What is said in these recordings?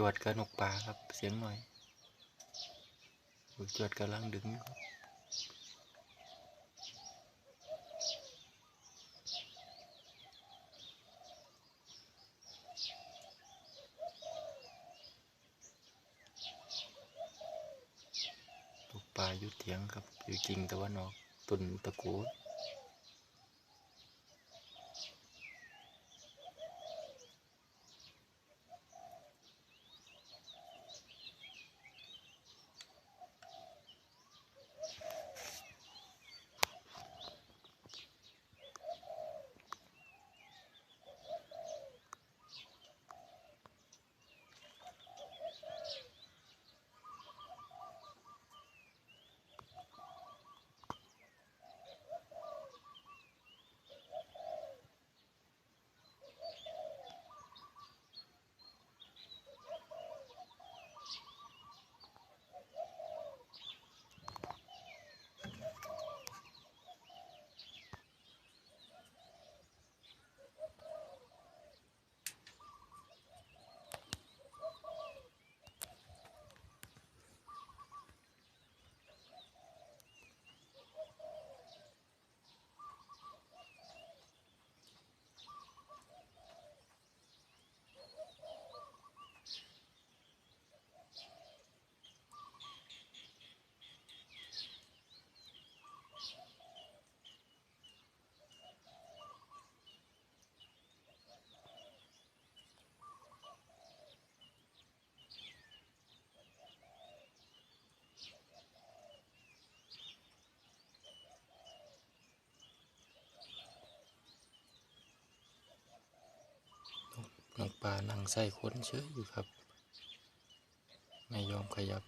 จวดกับนกป่าครับเสียงหน่อยจวดกำลังดึงอยู่ครับป่าอยู่เถียงครับอยู่จริงแต่ว่านอกตุนตะกู ป่านั่งใส่คนเฉยอยู่ครับ ไม่ยอมขยับ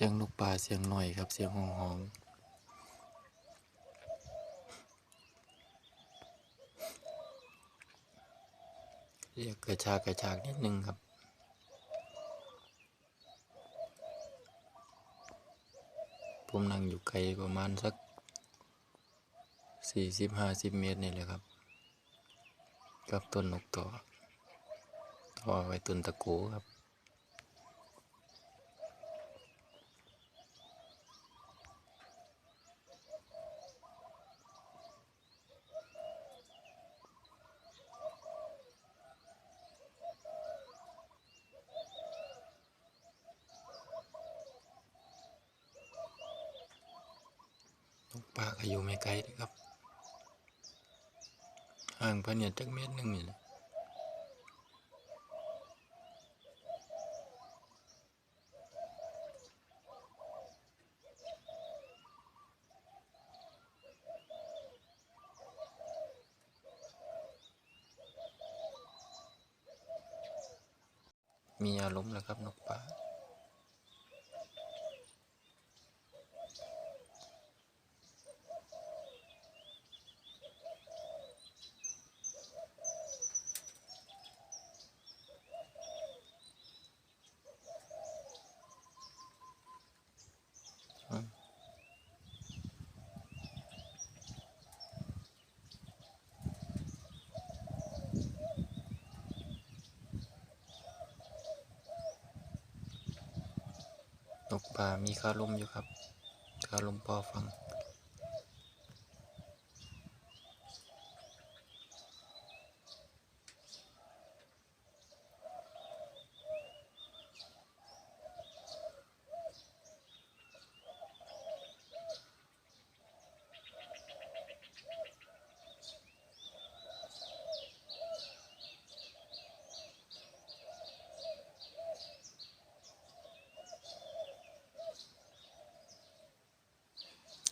สียงนกป่าเสียงหน่อยครับ เสียงหองหองเรียกกระชากกระชากนิดนึงครับผมนั่งอยู่ไกลประมาณสักสี่สิบห้าสิบเมตรนี่แหละครับ กับต้นนกต่อ ต่อไว้ต้นตะโกครับ ป่าก็อยู่ไม่ไกลนะครับห่างพะเนี่ยจักเมตรหนึงนี่แหละมีอารมณ์แล้วครับนกป่า นกป่ามีคาลมอยู่ครับ คาลมพอฟัง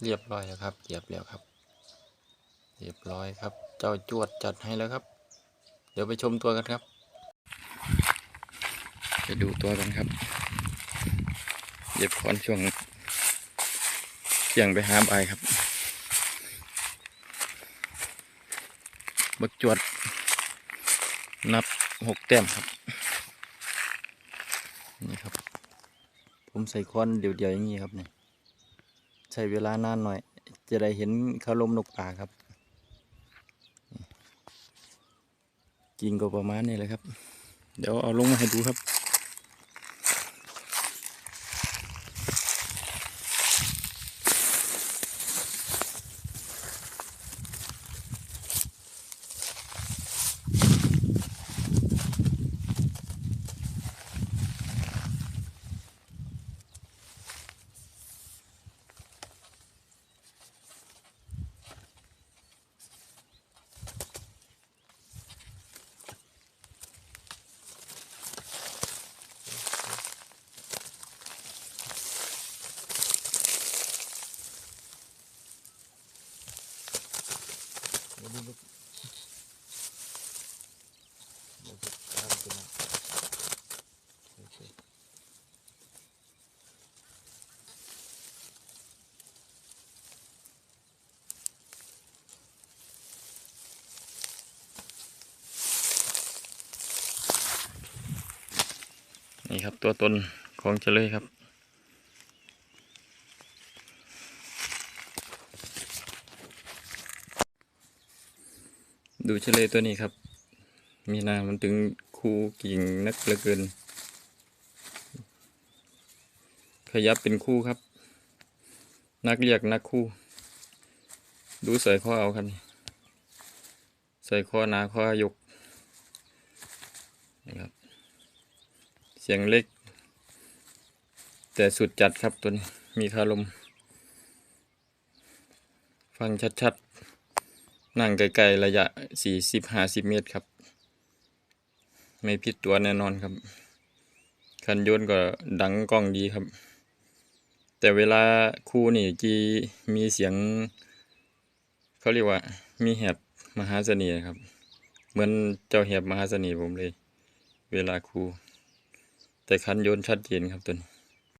เรียบร้อยแล้วครับเหยียบแล้วครับ เรียบร้อยครับ เจ้าจวดจัดให้แล้วครับ เดี๋ยวไปชมตัวกันครับ ไปดูตัวกันครับเยียบคอนช่วงเที่ยงไปหาใบครับ บักจวด นับหกแต้มครับ นี่ครับ ผมใส่คอนเดียวๆอย่างนี้ครับเนี่ย ช้เวลานานหน่อย จะได้เห็นเขาลมนกป่าครับกิ่งก็ประมาณนี้เลยครับ เดี๋ยวเอาลงมาให้ดูครับ นี่ครับตัวตนของเฉลยครับ ดูเฉลยตัวนี้ครับ มีนามันถึงคูกิ่งนักเหลือเกิน ขยับเป็นคู่ครับ นักเรียกนักคู่ ดูใส่ข้อเอาครับนี่ใส่ข้อหนาข้อยกนะครับ เสียงเล็ก แต่สุดจัดครับตัวนี้ มีคารม ฟังชัดๆ นั่งไกลๆระยะ40-50เมตรครับ ไม่ผิดตัวแน่นอนครับ คันโยนก็ดังกล้องดีครับ แต่เวลาคู่นี่จีมีเสียง เขาเรียกว่า มีแหบมหาเสน่ห์ครับ เหมือนเจ้าแหบมหาเสน่ห์ผมเลย เวลาคู่แต่คันโยนชัดเจนครับตัวนี้